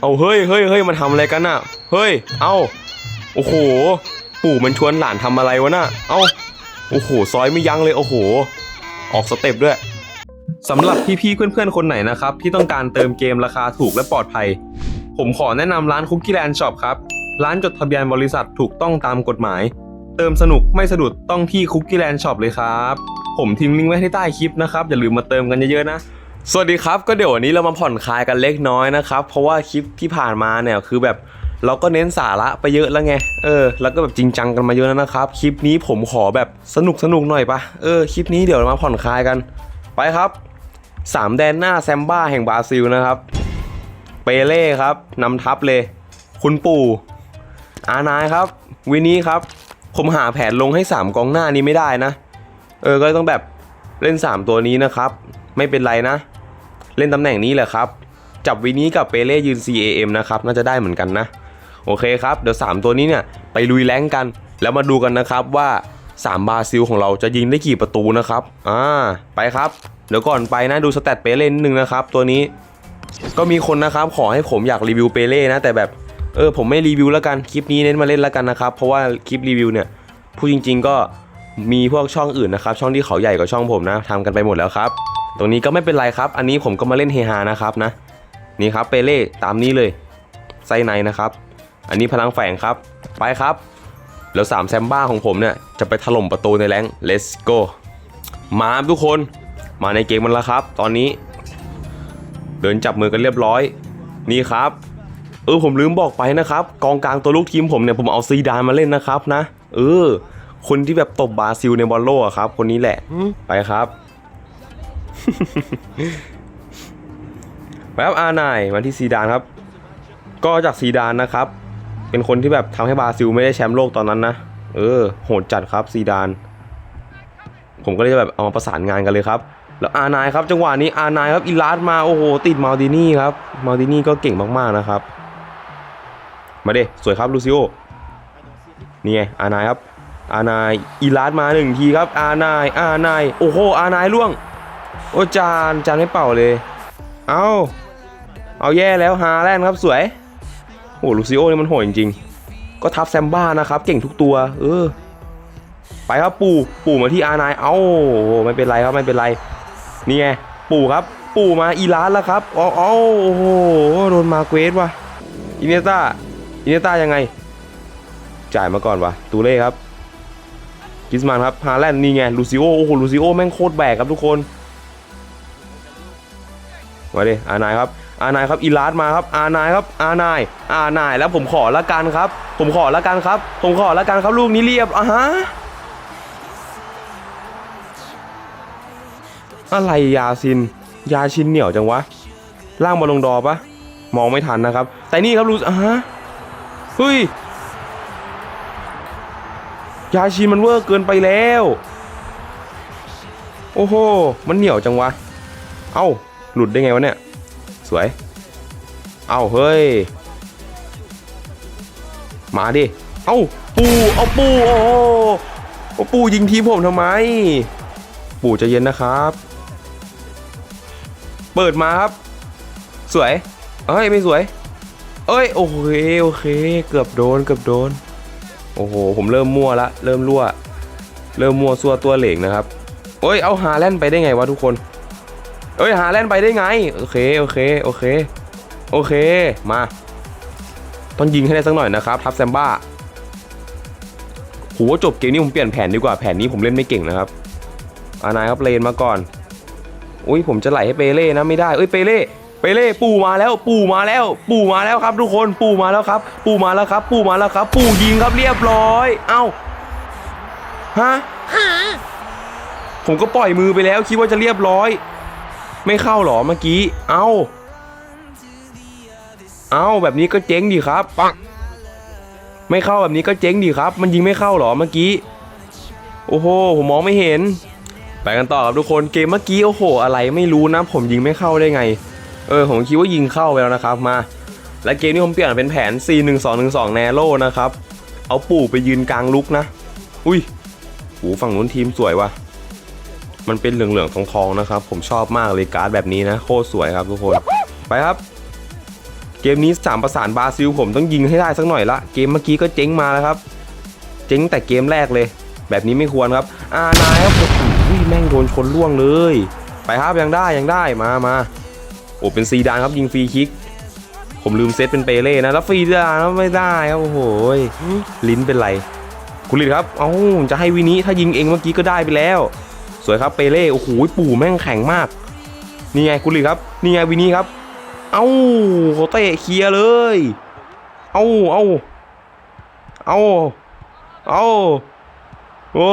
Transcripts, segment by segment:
เอาเฮ้ยเฮ้ยเฮ้ยมันทำอะไรกันน่ะ เฮ้ย เอาโอ้โห ปู่มันชวนหลานทำอะไรวะน่ะ เอาโอ้โห ซอยไม่ยั้งเลย โอ้โห ออกสเต็ปด้วย สำหรับพี่ๆเพื่อนๆ คนไหนนะครับ ที่ต้องการเติมเกมราคาถูกและปลอดภัย ผมขอแนะนำร้านคุกกี้แลนด์ช็อปครับ ร้านจดทะเบียนบริษัทถูกต้องตามกฎหมาย เติมสนุกไม่สะดุดต้องที่คุกกี้แลนด์ช็อปเลยครับ ผมทิ้งลิงก์ไว้ที่ใต้คลิปนะครับ อย่าลืมมาเติมกันเยอะๆนะ สวัสดีครับก็เดี๋ยววันนี้เรามาผ่อนคลายกันเล็กน้อยนะครับ เพราะว่าคลิปที่ผ่านมาเนี่ยคือแบบเราก็เน้นสาระไปเยอะแล้วไง เออ แล้วก็แบบจริงจังกันมาเยอะแล้วนะครับ คลิปนี้ผมขอแบบสนุกสนุกหน่อยปะเออ คลิปนี้เดี๋ยวเรามาผ่อนคลายกัน ไปครับสามแดนหน้าแซมบ้าแห่งบราซิลนะครับ เปเล่ครับนำทัพเลย คุณปู่ อานายครับ วินี่ครับ ผมหาแผนลงให้ 3 กองหน้านี้ไม่ได้นะ เออ ก็เลยต้องแบบเล่น 3 ตัวนี้นะครับ ไม่เป็นไรนะ เล่นตำแหน่งนี้แหละครับ จับวินี้กับเปเล่ยืน CAM นะครับน่าจะได้เหมือนกันนะ โอเคครับเดี๋ยว 3 ตัวนี้เนี่ยไปลุยแรงกัน แล้วมาดูกันนะครับว่า3บราซิลของเราจะยิงได้กี่ประตูนะครับ อ่า ไปครับ เดี๋ยวก่อนไปนะดูสแตทเปเล่นิดนึงนะครับ ตัวนี้ ก็มีคนนะครับขอให้ผมอยากรีวิวเปเล่นะ แต่แบบ เออผมไม่รีวิวแล้วกัน คลิปนี้เน้นมาเล่นแล้วกันนะครับ เพราะว่าคลิปรีวิวเนี่ย พูดจริง ๆ ก็มีพวกช่องอื่นนะครับ ช่องที่เขาใหญ่กว่าช่องผมนะทำกันไปหมดแล้วครับ ตรงนี้ก็ไม่เป็นไรครับ อันนี้ผมก็มาเล่นเฮฮานะครับนะ นี่ครับเปเล่ตามนี้เลยไส้ในนะครับ อันนี้พลังแฝงครับ ไปครับ แล้ว3แซมบ้าของผมเนี่ยจะไปถล่มประตูในแรง let's go มาทุกคนมาในเกมมันแล้วครับ ตอนนี้ เดินจับมือกันเรียบร้อย นี่ครับ เออผมลืมบอกไปนะครับ กองกลางตัวลูกทีมผมเนี่ยผมเอาซีดานมาเล่นนะครับนะ เออ คนที่แบบตบบราซิลในบอลโลกอะครับ คนนี้แหละ ไปครับ แบบอาร์ไนายมาที่ซีดานครับ ก็จากซีดานนะครับ เป็นคนที่แบบทำให้บราซิลไม่ได้แชมป์โลกตอนนั้นนะ เออ โหดจัดครับซีดาน ผมก็เลยจะแบบเอามาประสานงานกันเลยครับ แล้วอาร์ไนายครับ จังหวะนี้อาร์ไนายครับอิลาสมาโอ้โห ติดมาลดินี่ครับมาลดินี่ก็เก่งมากๆนะครับ มาเด้สวยครับลูซิโอ นี่ไงอาร์ไนายครับ อาร์ไนายอิลาสมาหนึ่งทีครับ อาร์ไนายอาร์ไนายโอ้โหอาร์ไนายล่วง โอ้จานจานไม่เป่าเลย เอาเอาแย่แล้วฮาแลนด์ครับสวย โอ้ลูซิโอนี่มันโหดจริงๆ ก็ทับแซมบ้านะครับ เก่งทุกตัว เออ ไปครับปู่ปู่มาที่อาร์นาย เอ้าไม่เป็นไรครับไม่เป็นไร นี่ไงปู่ครับ ปู่มาอีลานแล้วครับอ๋ออ๋อโอ้โหโดนมาเกวสว่ะอินเนต้าอินเนต้ายังไง จ่ายมาก่อนวะตูเล่ครับกิสมานครับฮาแลนด์นี่ไงลูซิโอโอ้โหลูซิโอแม่งโคตรแบกครับทุกคน มาดิอานายครับอานายครับอีลาสมาครับอานายครับอานายอานายแล้วผมขอละกันครับ ผมขอละกันครับ ผมขอละกันครับลูกนี้เรียบอะฮะอะไรยาซิน ยาชินเหนียวจังวะล่างบอลลงดอปะมองไม่ทันนะครับ แต่นี่ครับรู้อะฮะเฮ้ยยาชินมันเวอร์เกินไปแล้ว โอ้โหมันเหนียวจังวะ เอ้า หลุดได้ไงวะเนี่ย สวย เอาเฮ้ย มาดิ เอาปูเอาปูโอ้โหโอ้ปูยิงทีผมทำไม ปูจะเย็นนะครับ เปิดมาครับ สวย เอ้ยไม่สวย เอ้ยโอเคโอเค เกือบโดนเกือบโดน โอ้โหผมเริ่มมั่วละเริ่มรั่ว เริ่มมั่วซัวตัวเหลงนะครับ เอ้ยเอาฮาแลนด์ไปได้ไงวะทุกคน เอ้ยฮาแลนด์ไปได้ไง โอเคโอเคโอเคโอเคมาต้องยิงให้ได้สักหน่อยนะครับทับแซมบ้าโหจบเกมนี้ผมเปลี่ยนแผนดีกว่าแผนนี้ผมเล่นไม่เก่งนะครับอานายครับเลนมาก่อนอุ้ยผมจะไหลให้เปเล่นะไม่ได้เอ้ยเปเล่เปเล่ปู่มาแล้ว ปู่มาแล้ว ปู่มาแล้วครับ ทุกคนปู่มาแล้วครับ ปู่มาแล้วครับ ปู่มาแล้วครับ ปู่ยิงครับเรียบร้อย เอ้าฮะผมก็ปล่อยมือไปแล้วคิดว่าจะเรียบร้อย ไม่เข้าหรอเมื่อกี้ เอ้าเอาแบบนี้ก็เจ๊งดีครับ ปังไม่เข้าแบบนี้ก็เจ๊งดีครับ มันยิงไม่เข้าหรอเมื่อกี้ โอ้โห ผมมองไม่เห็น ไปกันต่อครับทุกคน เกมเมื่อกี้โอ้โห อะไรไม่รู้นะ ผมยิงไม่เข้าได้ไง เออ ผมคิดว่ายิงเข้าไปแล้วนะครับมา และเกมนี้ผมเปลี่ยนเป็นแผน4-1-2-1-2แนโร่นะครับ เอาปู่ไปยืนกลางลุกนะ อุ้ยหูฝั่งนู้นทีมสวยว่ะ มันเป็นเหลืองๆทองๆนะครับ ผมชอบมากเลยการ์ดแบบนี้นะ โคตรสวยครับทุกคน ไปครับ เกมนี้สามประสานบราซิล ผมต้องยิงให้ได้สักหน่อยละ เกมเมื่อกี้ก็เจ๊งมาแล้วครับ เจ๊งแต่เกมแรกเลย แบบนี้ไม่ควรครับ อานายครับโอ้โหแม่งโดนชนล่วงเลย ไปครับยังได้ยังได้มามาโอ้เป็นซีดานครับยิงฟรีคิก ผมลืมเซตเป็นเปเล่นะ แล้วฟรีดานไม่ได้ครับโอ้โหลิ้นเป็นไรคุณลิดครับ เอ้าจะให้วินิถ้ายิงเองเมื่อกี้ก็ได้ไปแล้ว สวยครับเปเล่โอ้โหปู่แม่งแข็งมาก นี่ไงคุณลิดครับ นี่ไงวินิครับ เอ้าเขาเตะเคลียร์เลย เอ้าเอ้าเอ้าเอ้าโอ้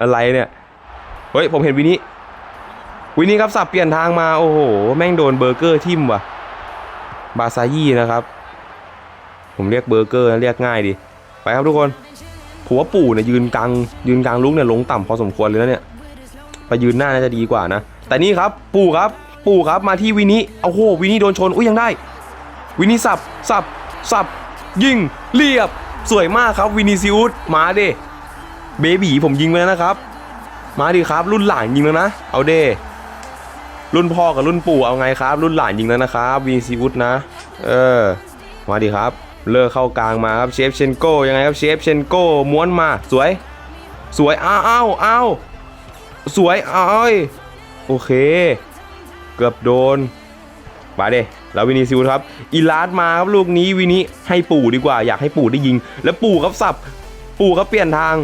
อะไรเนี่ย เฮ้ยผมเห็นวินิวินิครับสับเปลี่ยนทางมาโอ้โหแม่งโดนเบอร์เกอร์ทิมว่ะ บาซายี่นะครับ ผมเรียกเบอร์เกอร์เรียกง่ายดี ไปครับทุกคนผมว่าปู่เนี่ยยืนกลางยืนกลางลุกเนี่ยลงต่ำพอสมควรเลยนะเนี่ย ไปยืนหน้าน่าจะดีกว่านะ แต่นี่ครับปู่ครับปู่ครับมาที่วินิเอาโหวินิโดนชนอุ้ยยังได้ วินิสับสับสับยิงเรียบสวยมากครับวินิซิอุสมาเดเบบีผมยิงไปแล้วนะครับ มาดิครับ รุ่นหลานยิงแล้วนะ เอาเดรุ่นพ่อกับรุ่นปู่เอาไงครับ รุ่นหลานยิงแล้วนะครับวินิซิอุสนะ เออ มาดิครับ เลิกเข้ากลางมาครับเชฟเชนโกยังไงครับเชฟเชนโกม้วนมาสวย สวยอ้าวอ้าวอ้าว สวยอ้าวเอ้ยโอเค เกือบโดนมาเดแล้ววินีซิวครับอีลาดมาครับลูกนี้วินิให้ปู่ดีกว่า อยากให้ปู่ได้ยิง แล้วปู่ครับสับ ปู่ครับเปลี่ยนทาง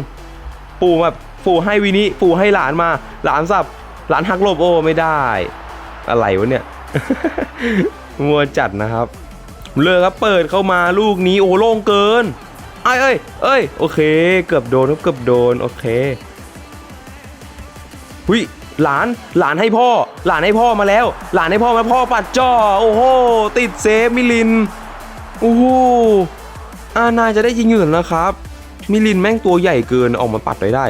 ปู่แบบปู่ให้วินิปู่ให้หลานมา หลานสับ หลานหักหลบโอ้ไม่ได้ อะไรวะเนี่ยมัวจัดนะครับเลิกครับเปิดเข้ามาลูกนี้โอ้โล่งเกินเอ้เอ้ยเอ้ยโอเค เกือบโดนครับเกือบโดนโอเค หุยหลานหลานให้พ่อ หลานให้พ่อมาแล้ว หลานให้พ่อมาพ่อปัดจ่อโอ้โหติดเซฟมิลินโอ้โหอานายจะได้ยิงอยู่แล้วนะครับ มิลินแม่งตัวใหญ่เกินออกมาปัดไว้ได้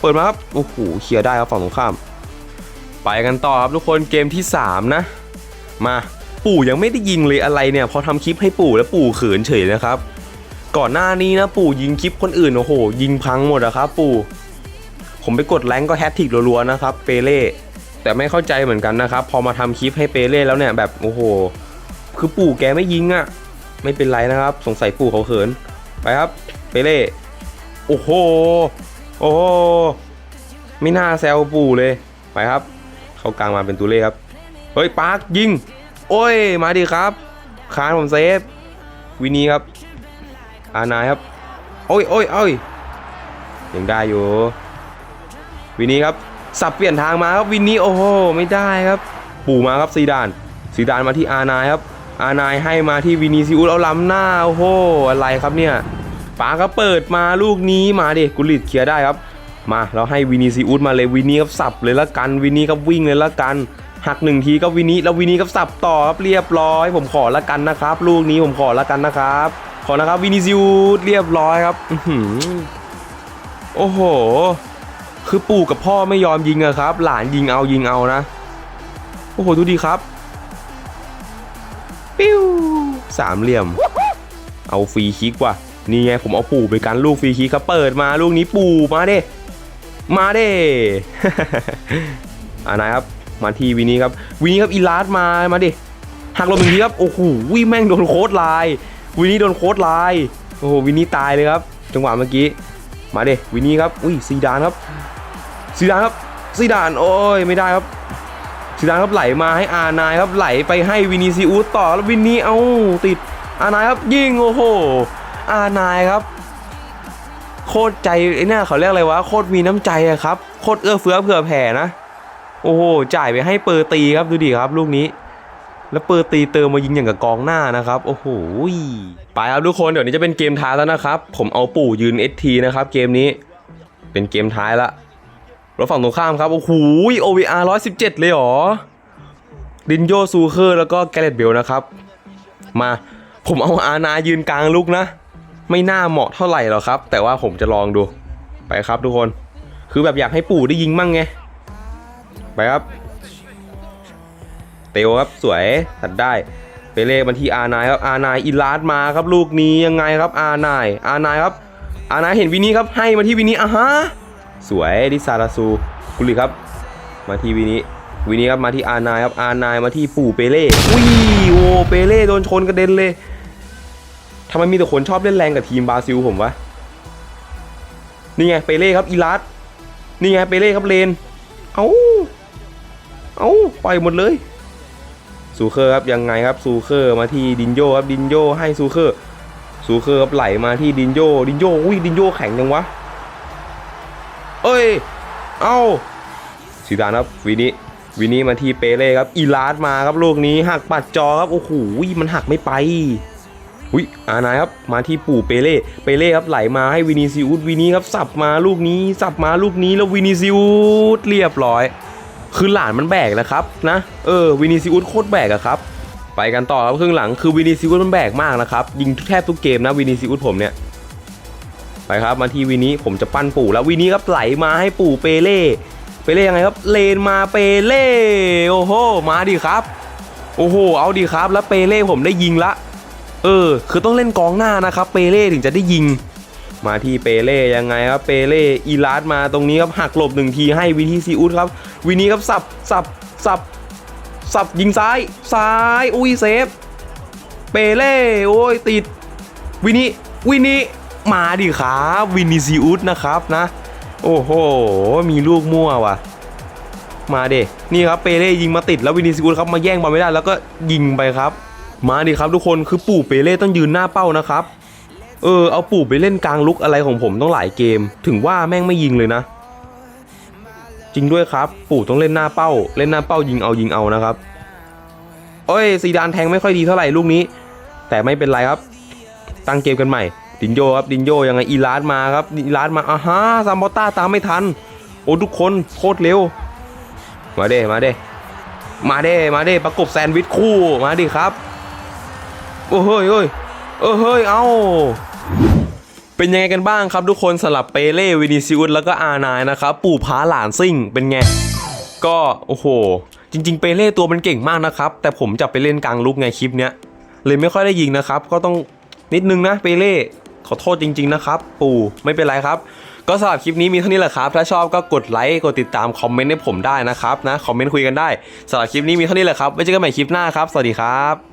เปิดมาครับโอ้โหเคลียร์ได้ครับฝั่งตรงข้าม ไปกันต่อครับทุกคนเกมที่ 3 นะ มาปู่ยังไม่ได้ยิงเลยอะไรเนี่ย พอทำคลิปให้ปู่แล้วปู่เขินเฉยนะครับ ก่อนหน้านี้นะปู่ยิงคลิปคนอื่นโอ้โห ยิงพังหมดอะครับ ปู่ ผมไปกดแรงก็แฮตทิกรัวๆนะครับเปเล่แต่ไม่เข้าใจเหมือนกันนะครับ พอมาทำคลิปให้เปเล่แล้วเนี่ยแบบโอ้โห คือปู่แกไม่ยิงอะไม่เป็นไรนะครับ สงสัยปู่เขาเขิน ไปครับเปเล่โอ้โห โอ้โหไม่น่าแซวปู่เลย ไปครับ เข้ากลางมาเป็นตูเล่ครับ เฮ้ยปาร์คยิง โอ้ย มาดิครับคานผมเซฟ วินีครับ อานายครับ โอ้ยโอ้ยโอ้ยยังได้อยู่ วินีครับสับเปลี่ยนทางมาครับวินีโอ้โหไม่ได้ครับ ปู่มาครับซีดานซีดานมาที่อานายครับ อานายให้มาที่วินีซิอุสเอาล้ำหน้าโอ้โหอะไรครับเนี่ยป๋าก็เปิดมาลูกนี้มาดิกุลิตเคลียร์ได้ครับ มาเราให้วินีซิอุสมาเลยวินีครับสับเลยละกันวินีครับวิ่งเลยละกันหักหนึ่งทีก็วินิแล้ววินิก็สับต่อครับเรียบร้อย ผมขอละกันนะครับ ลูกนี้ผมขอละกันนะครับ ขอนะครับวินิซิวเรียบร้อยครับโอ้โห คือปู่กับพ่อไม่ยอมยิงอะครับ หลานยิงเอายิงเอานะ โอ้โห ดูดีครับ ปิ้วสามเหลี่ยม เอาฟรีคิกว่ะ นี่ไงผมเอาปู่ไปกันลูกฟรีคิกครับ เปิดมาลูกนี้ปู่มาเด้ มาเด้อ่านายครับ มาที่วินี้ครับ วินี้ครับอีลาสมา มาดิหักลมหนึ่งทีครับ โอ้โหวิแม่งโดนโค้ดไลน์วินี้โดนโค้ดไลน์โอ้โหวินี้ตายเลยครับ จังหวะเมื่อกี้ มาเดิวินี้ครับ อุ้ยซีดานครับ ซีดานครับซีดานโอ้ยไม่ได้ครับซีดานครับไหลมาให้อานายครับไหลไปให้วินีซีอูสต่อแล้ววินีเอาติดอานายครับยิงโอ้โหอานายครับ โคตรใจไอ้เนี่ยเขาเรียกอะไรวะโคตรมีน้ำใจอะครับโคตรเอื้อเฟื้อเผื่อแผ่นะ โอ้โหจ่ายไปให้เปอร์ตีครับดูดิครับลูกนี้แล้วเปอร์ตีเติมมายิงอย่างกับกองหน้านะครับ โอ้โหไปครับทุกคนเดี๋ยวนี้จะเป็นเกมท้ายแล้วนะครับ ผมเอาปู่ยืน ST นะครับ เกมนี้เป็นเกมท้ายละ แล้วฝั่งตรงข้ามครับ โอ้โห OVR 117 เลยหรอ ดินโยซูเคอร์แล้วก็แกเรตเบลนะครับ มาผมเอาอานายืนกลางลูกนะ ไม่น่าเหมาะเท่าไหร่หรอกครับ แต่ว่าผมจะลองดูไปครับทุกคน คือแบบอยากให้ปู่ได้ยิงมั่งไง ไปครับ เตวครับสวยตัดได้ไปเลขมาที่อานายครับอานายอิลาสมาครับลูกนี้ยังไงครับอานายอานายครับอานายเห็นวินี้ครับให้มาที่วินี้อะฮะ สวยดิซาราซูกุลิครับ มาที่วินี้วีนี้ครับมาที่อานายครับอานายมาที่ปู่เปเล่อุ้ยโอ้เปเล่โดนชนกระเด็นเลยทำไมมีแต่คนชอบเล่นแรงกับทีมบราซิลผมวะนี่ไงเปเล่ครับอีลัสนี่ไงเปเล่ครับเลนเอาเอาปล่อยหมดเลยซูเคอร์ครับยังไงครับซูเคอร์มาที่ดินโยครับดินโยให้ซูเคอร์ซูเคอร์ครับไหลมาที่ดินโยดินโยอุ้ยดินโยแข็งจังวะ เอ้ย เอาสีดานครับวีนี้วีนี้มาที่เปเล่ครับอีลาสมาครับลูกนี้หักปัดจอครับโอ้โหมันหักไม่ไปอุ้ยอานายครับมาที่ปู่เปเล่เปเล่ครับไหลมาให้วินีซิอุสวินีครับสับมาลูกนี้สับมาลูกนี้แล้ววินีซิอุสเรียบร้อย คือหลานมันแบกแหละครับนะเออวินีซิอุสโคตรแบกอะครับไปกันต่อครับครึ่งหลังคือวินีซิอุสมันแบกมากนะครับยิงแทบทุกเกมนะวินีซิอุสผมเนี่ย ไปครับมาที่วินี้ผมจะปั้นปู่แล้ววินี้ครับไหลมาให้ปู่เปเล่เปเล่ยังไงครับเลนมาเปเล่โอ้โหมาดิครับ โอ้โหเอาดิครับ แล้วเปเล่ผมได้ยิงละ เออ คือต้องเล่นกองหน้านะครับ เปเล่ถึงจะได้ยิง มาที่เปเล่ยังไงครับเปเล่อีลาสมาตรงนี้ครับหักหลบหนึ่งทีให้วินีซีอุสครับวินี้ครับสับสับสับสับยิงซ้ายซ้ายอุ้ยเซฟเปเล่โอ้ยติดวินิวินิ มาดิครับวินิซิอุสนะครับนะ โอ้โห มีลูกมั่วว่ะ มาเดนี่ครับเปเล่ยิงมาติดแล้ววินิซิอุสครับมาแย่งบอลไม่ได้แล้วก็ยิงไปครับ มาดิครับทุกคนคือปู่เปเล่ต้องยืนหน้าเป้านะครับ เออเอาปู่ไปเล่นกลางลุกอะไรของผมต้องหลายเกม ถึงว่าแม่งไม่ยิงเลยนะ จริงด้วยครับ ปู่ต้องเล่นหน้าเป้า เล่นหน้าเป้ายิงเอายิงเอานะครับโอ้ยซีดานแทงไม่ค่อยดีเท่าไหร่ลูกนี้ แต่ไม่เป็นไรครับ ตั้งเกมกันใหม่ ดินโยครับดินโยยังไงอีลาสมาครับอีลาสมาอ่าฮะซามบอต้าตามไม่ทัน โอ้ทุกคนโคตรเร็ว มาเด้มาเด้มาเด้มาเด้ประกบแซนด์วิชคู่มาดิครับ โอ้เฮ้ยเฮ้ยเออเฮ้ยเอ้าเป็นยังไงกันบ้างครับทุกคนสำหรับเปเล่วินิซิอุสแล้วก็อานายนะครับปู่พาหลานซิ่งเป็นไง ก็โอ้โห จริง ๆ เปเล่ตัวมันเก่งมากนะครับ แต่ผมจะไปเล่นกลางลุกไงคลิปเนี้ยเลยไม่ค่อยได้ยิงนะครับ ก็ต้องนิดนึงนะเปเล่ ขอโทษจริง ๆ นะครับ ปู่ไม่เป็นไรครับ ก็สำหรับคลิปนี้มีเท่านี้แหละครับ ถ้าชอบก็กดไลค์กดติดตามคอมเมนต์ให้ผมได้นะครับนะคอมเมนต์คุยกันได้สำหรับคลิปนี้มีเท่านี้แหละครับไว้เจอกันใหม่คลิปหน้าครับสวัสดีครับ